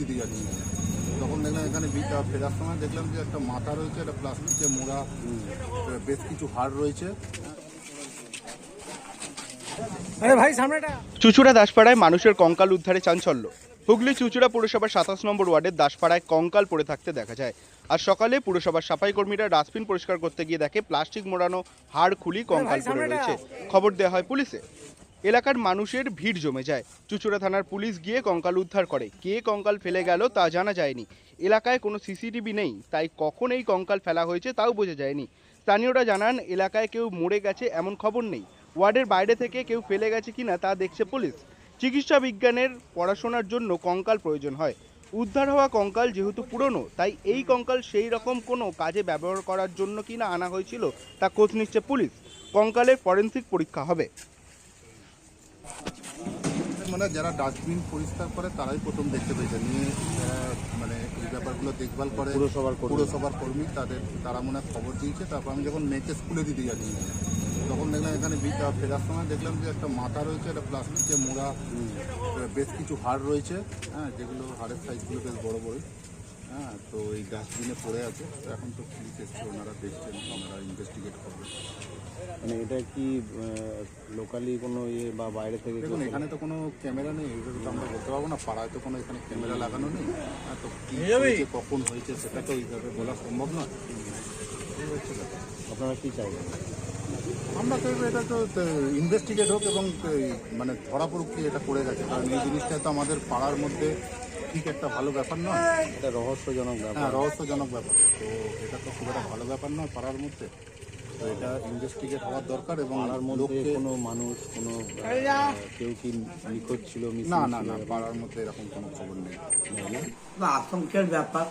দিতে যাচ্ছি। তখন দেখলাম এখানে বিটা ফেরার সময় দেখলাম যে একটা মাথা রয়েছে একটা প্লাস্টিকে মোড়া বেশ কিছু হাড় রয়েছে। আরে চুচুড়া দাসপাড়ায় মানুষের কঙ্কাল উদ্ধারে চাঞ্চল্য। হুগলি চুচুড়া পুরসভার সাতাশ নম্বর ওয়ার্ডের দাসপাড়ায় কঙ্কাল পড়ে থাকতে দেখা যায়। আর সকালে পুরসভার সাফাই কর্মীরা ডাস্টবিন পরিষ্কার করতে গিয়ে দেখে প্লাস্টিক মোড়ানো হাড় খুলি কঙ্কাল পড়ে রয়েছে। খবর দেওয়া হয় পুলিশে। এলাকার মানুষের ভিড় জমে যায়। চুচুড়া থানার পুলিশ গিয়ে কঙ্কাল উদ্ধার করে। কে কঙ্কাল ফেলে গেল তা জানা যায়নি। এলাকায় কোনো সিসিটিভি নেই, তাই কখন এই কঙ্কাল ফেলা হয়েছে তাও বোঝা যায়নি। স্থানীয়রা জানান, এলাকায় কেউ মরে গেছে এমন খবর নেই। ওয়ার্ডের বাইরে থেকে কেউ ফেলে গেছে কিনা তা দেখছে পুলিশ। চিকিৎসা বিজ্ঞানের পড়াশোনার জন্য কঙ্কাল প্রয়োজন হয়। উদ্ধার হওয়া কঙ্কাল যেহেতু পুরনো, তাই এই কঙ্কাল সেই রকম কোনো কাজে ব্যবহার করার জন্য কিনা আনা হয়েছিল তা খোঁজ নিচ্ছে পুলিশ। কঙ্কালের ফরেন্সিক পরীক্ষা হবে। মানে যারা ডাস্টবিন পরিষ্কার করে তারাই প্রথম দেখতে পেয়েছে। নিয়ে যারা মানে এই ব্যাপারগুলো দেখভাল করে পুরসভার। পুরসভার কর্মী তাদের তারা মনে হয় খবর দিয়েছে। তারপর আমি যখন মেয়েকে স্কুলে দিতে যাচ্ছি তখন দেখলাম এখানে বিটা ফেরার সময় দেখলাম যে একটা মাথা রয়েছে একটা প্লাস্টিকে মোড়া বেশ কিছু হাড় রয়েছে হ্যাঁ যেগুলো হাড়ের সাইজগুলো বেশ বড় বড়। হ্যাঁ তো এই ডাস্টবিনে পড়ে আছে। তো এখন তো পুলিশ এসছে ওনারা দেখছেন ওনারা ইনভেস্টিগেট করবে। মানে এটা কি লোকালি কোনো ইয়ে বা বাইরে থেকে দেখুন এখানে তো কোনো ক্যামেরা নেই এগুলো তো আমরা বলতে পারব না পাড়ায় তো কোনো এখানে ক্যামেরা লাগানো নেই। হ্যাঁ, তো কি হয়েছে কখন হয়েছে সেটা তো এইভাবে বলা সম্ভব নয়। আপনারা কি চাইবেন? আমরা তো এটা তো ইনভেস্টিগেট হোক এবং মানে ধরা পড়ুক কে এটা করে গেছে। কারণ এই জিনিসটা তো আমাদের পাড়ার মধ্যে ঠিক একটা ভালো ব্যাপার নয় এটা রহস্যজনক ব্যাপার। হ্যাঁ রহস্যজনক ব্যাপার। তো এটা তো খুব একটা ভালো ব্যাপার নয় পাড়ার মধ্যে। তো এটা ইনভেস্টিগেট হওয়ার দরকার এবং পাড়ার মধ্যে কোনো মানুষ কোনো কেউ কি নিখোঁজ ছিল না না না পাড়ার মধ্যে এরকম কোনো খবর নেই। আতঙ্কের ব্যাপার।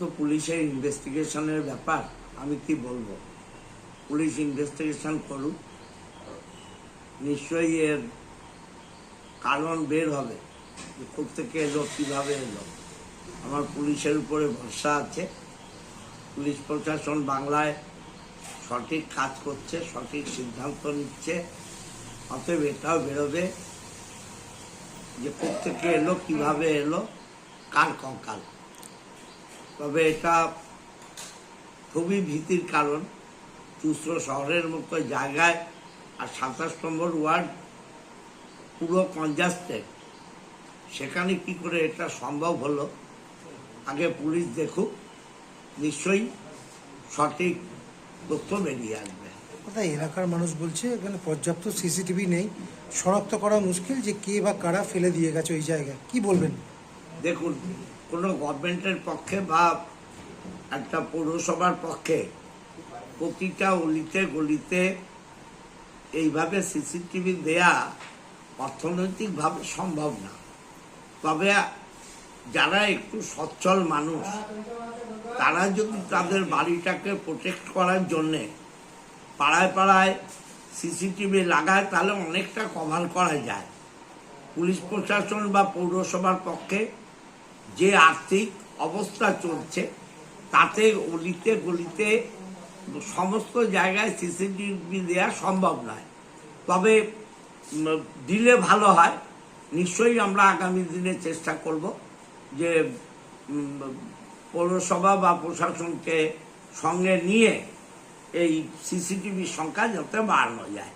তো পুলিশের ইনভেস্টিগেশনের ব্যাপার আমি কি বলব? পুলিশ ইনভেস্টিগেশন করুক। নিশ্চয়ই এর কারণ বের হবে থেকে এলো, কীভাবে এলো। আমার পুলিশের উপরে ভরসা আছে। পুলিশ প্রশাসন বাংলায় সঠিক কাজ করছে, সঠিক সিদ্ধান্ত নিচ্ছে। অতএব এটাও বেরোবে যে থেকে এলো, কীভাবে এলো, কার কঙ্কাল। তবে এটা খুবই ভীতির কারণ। চুস্র শহরের মতো জায়গায় আর সাতাশ নম্বর ওয়ার্ড পুরো কনজাস্টেড সেখানে কি করে এটা সম্ভব হলো? আগে পুলিশ দেখুক নিশ্চয়ই সঠিক তথ্য বেরিয়ে আসবে। এলাকার মানুষ বলছে এখানে পর্যাপ্ত সিসিটিভি নেই। শনাক্ত করা মুশকিল যে কে বা কারা ফেলে দিয়ে গেছে ওই জায়গায়। কি বলবেন? দেখুন কোনো গভর্নমেন্টের পক্ষে বা একটা পৌরসভার পক্ষে প্রতিটা অলিতে গলিতে এইভাবে সিসিটিভি দেয়া অর্থনৈতিকভাবে সম্ভব না। তবে যারা একটু সচ্ছল মানুষ, তারা যদি তাদের বাড়িটাকে প্রোটেক্ট করার জন্যে পাড়ায় পাড়ায় সিসিটিভি লাগায়, তাহলে অনেকটা কভার করা যায়। পুলিশ প্রশাসন বা পৌরসভার পক্ষে যে আর্থিক অবস্থা চলছে, তাতে অলিতে গলিতে সমস্ত জায়গায় সিসিটিভি দেওয়া সম্ভব নয়। তবে দিলে ভালো হয়। নিশ্চয়ই আমরা আগামী দিনে চেষ্টা করব যে পৌরসভা বা প্রশাসনকে সঙ্গে নিয়ে এই সিসিটিভির সংখ্যা যাতে বাড়ানো যায়।